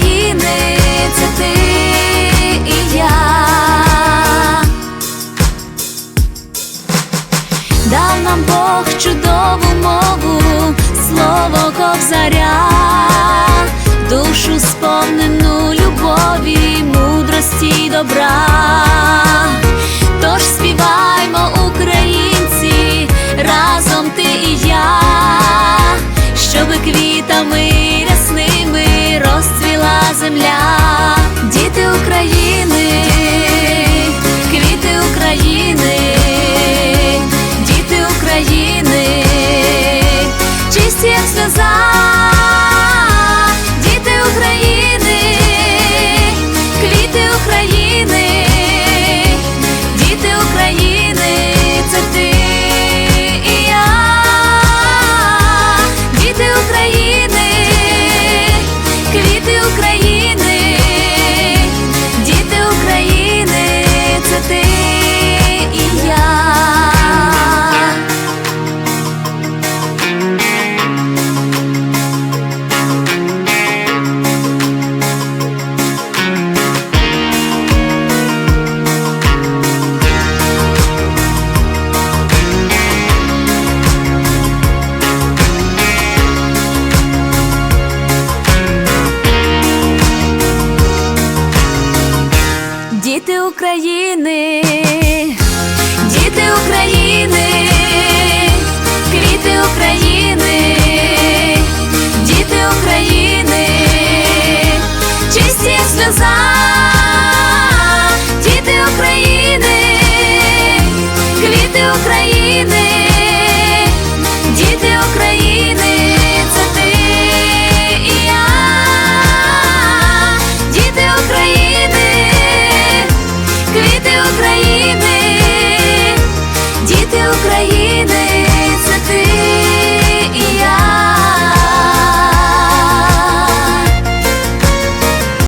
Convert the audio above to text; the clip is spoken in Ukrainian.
України. Це ти і я. Дав нам Бог чудову мову, слово ковзаря, душу сповнену любові, мудрості й добра, тож співай. України, діти України, квіти України.